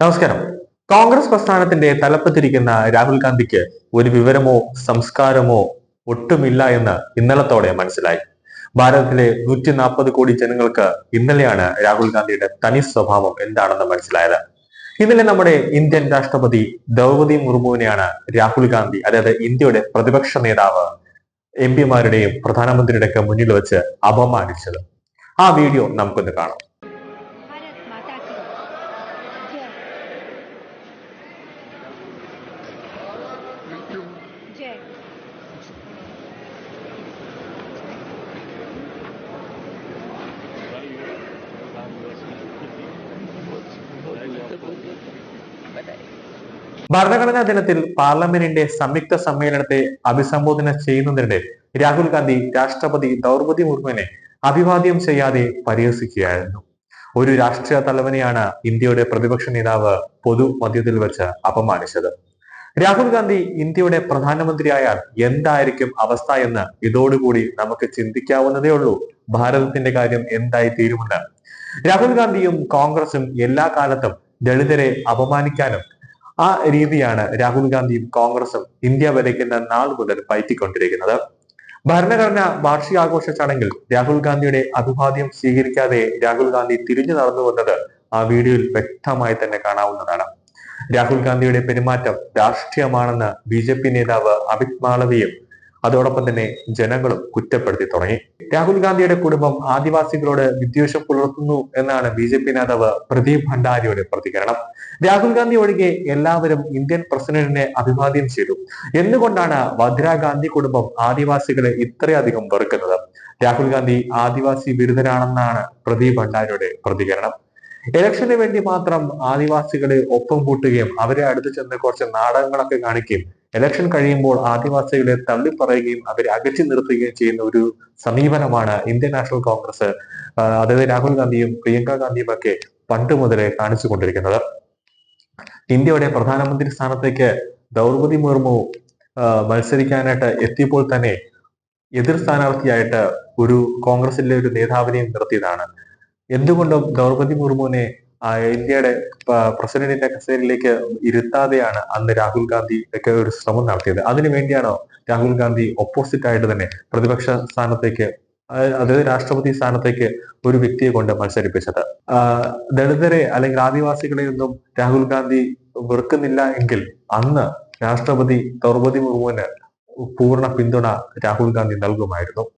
നമസ്കാരം. കോൺഗ്രസ് പ്രസ്ഥാനത്തിന്റെ തലപ്പത്തിരിക്കുന്ന രാഹുൽ ഗാന്ധിക്ക് ഒരു വിവരമോ സംസ്കാരമോ ഒട്ടുമില്ല എന്ന് ഇന്നലത്തോടെ മനസ്സിലായി. ഭാരതത്തിലെ നൂറ്റി നാൽപ്പത് കോടി ജനങ്ങൾക്ക് ഇന്നലെയാണ് രാഹുൽ ഗാന്ധിയുടെ തനി സ്വഭാവം എന്താണെന്ന് മനസ്സിലായത്. ഇന്നലെ നമ്മുടെ ഇന്ത്യൻ രാഷ്ട്രപതി ദ്രൗപതി മുർമുവിനെയാണ് രാഹുൽ ഗാന്ധി അതായത് ഇന്ത്യയുടെ പ്രതിപക്ഷ നേതാവ് എം പിമാരുടെയും പ്രധാനമന്ത്രിയുടെയൊക്കെ മുന്നിൽ വെച്ച് അപമാനിച്ചത്. ആ വീഡിയോ നമുക്കൊന്ന് കാണാം. ഭരണഘടനാ ദിനത്തിൽ പാർലമെന്റിന്റെ സംയുക്ത സമ്മേളനത്തെ അഭിസംബോധന ചെയ്യുന്നതിനിടെ രാഹുൽ ഗാന്ധി രാഷ്ട്രപതി ദ്രൗപതി മുർമുവിനെ അഭിവാദ്യം ചെയ്യാതെ പരിഹസിക്കുകയായിരുന്നു. ഒരു രാഷ്ട്രീയ തലവനെയാണ് ഇന്ത്യയുടെ പ്രതിപക്ഷ നേതാവ് പൊതുമധ്യത്തിൽ വെച്ച് അപമാനിച്ചത്. രാഹുൽ ഗാന്ധി ഇന്ത്യയുടെ പ്രധാനമന്ത്രിയായാൽ എന്തായിരിക്കും അവസ്ഥ എന്ന് ഇതോടുകൂടി നമുക്ക് ചിന്തിക്കാവുന്നതേ ഉള്ളൂ. ഭാരതത്തിന്റെ കാര്യം എന്തായി തീരുമെന്ന്. രാഹുൽ ഗാന്ധിയും കോൺഗ്രസും എല്ലാ കാലത്തും ദളിതരെ അപമാനിക്കാനും ആ രീതിയാണ് രാഹുൽ ഗാന്ധിയും കോൺഗ്രസും ഇന്ത്യ വരയ്ക്കുന്ന നാൾ മുതൽ പയറ്റിക്കൊണ്ടിരിക്കുന്നത്. ഭരണഘടന വാർഷികാഘോഷ ചടങ്ങിൽ രാഹുൽ ഗാന്ധിയുടെ അഭിവാദ്യം സ്വീകരിക്കാതെ രാഹുൽ ഗാന്ധി തിരിഞ്ഞു നടന്നു വന്നത് ആ വീഡിയോയിൽ വ്യക്തമായി തന്നെ കാണാവുന്നതാണ്. രാഹുൽ ഗാന്ധിയുടെ പെരുമാറ്റം രാഷ്ട്രീയമാണെന്ന് ബി ജെ പി നേതാവ് അമിത് മാളവിയും അതോടൊപ്പം തന്നെ ജനങ്ങളും കുറ്റപ്പെടുത്തി തുടങ്ങി. രാഹുൽ ഗാന്ധിയുടെ കുടുംബം ആദിവാസികളോട് വിദ്വേഷം പുലർത്തുന്നു എന്നാണ് ബി ജെ പി നേതാവ് പ്രദീപ് ഭണ്ഡാരിയുടെ പ്രതികരണം. രാഹുൽ ഗാന്ധി ഒഴികെ എല്ലാവരും ഇന്ത്യൻ പ്രസിഡന്റിനെ അഭിവാദ്യം ചെയ്തു. എന്തുകൊണ്ടാണ് വദ്ര ഗാന്ധി കുടുംബം ആദിവാസികളെ ഇത്രയധികം വെറുക്കുന്നത്? രാഹുൽ ഗാന്ധി ആദിവാസി വിരുദ്ധനാണെന്നാണ് പ്രദീപ് ഭണ്ഡാരിയുടെ പ്രതികരണം. ഇലക്ഷന് വേണ്ടി മാത്രം ആദിവാസികളെ ഒപ്പം കൂട്ടുകയും അവരെ അടുത്ത് ചെന്ന് കുറച്ച് നാടകങ്ങളൊക്കെ കാണിക്കുകയും ഇലക്ഷൻ കഴിയുമ്പോൾ ആദിവാസികളെ തള്ളിപ്പറയുകയും അവരെ അകറ്റി നിർത്തുകയും ചെയ്യുന്ന ഒരു സമീപനമാണ് ഇന്ത്യൻ നാഷണൽ കോൺഗ്രസ്. അതായത് രാഹുൽ ഗാന്ധിയും പ്രിയങ്ക ഗാന്ധിയും ഒക്കെ പണ്ട് മുതലേ കാണിച്ചു കൊണ്ടിരിക്കുന്നത്. ഇന്ത്യയുടെ പ്രധാനമന്ത്രി സ്ഥാനത്തേക്ക് ദ്രൗപതി മുർമു മത്സരിക്കാനായിട്ട് എത്തിയപ്പോൾ തന്നെ എതിർ സ്ഥാനാർത്ഥിയായിട്ട് ഒരു കോൺഗ്രസിലെ ഒരു നേതാവിനെയും നിർത്തിയതാണ്. എന്തുകൊണ്ടും ദ്രൗപതി മുർമുവിനെ ഇന്ത്യയുടെ പ്രസിഡന്റിന്റെ കസേരയിലേക്ക് ഇരുത്താതെയാണ് അന്ന് രാഹുൽ ഗാന്ധി ഒക്കെ ഒരു ശ്രമം നടത്തിയത്. അതിനു വേണ്ടിയാണോ രാഹുൽ ഗാന്ധി ഓപ്പോസിറ്റ് ആയിട്ട് തന്നെ പ്രതിപക്ഷ സ്ഥാനത്തേക്ക് അതായത് രാഷ്ട്രപതി സ്ഥാനത്തേക്ക് ഒരു വ്യക്തിയെ കൊണ്ട് മത്സരിപ്പിച്ചത്? ദളിതരെ അല്ലെങ്കിൽ ആദിവാസികളെ ഒന്നും രാഹുൽ ഗാന്ധി വെറുക്കുന്നില്ല എങ്കിൽ അന്ന് രാഷ്ട്രപതി ദ്രൗപതി മുർമുവിന് പൂർണ പിന്തുണ രാഹുൽ ഗാന്ധി നൽകുമായിരുന്നു.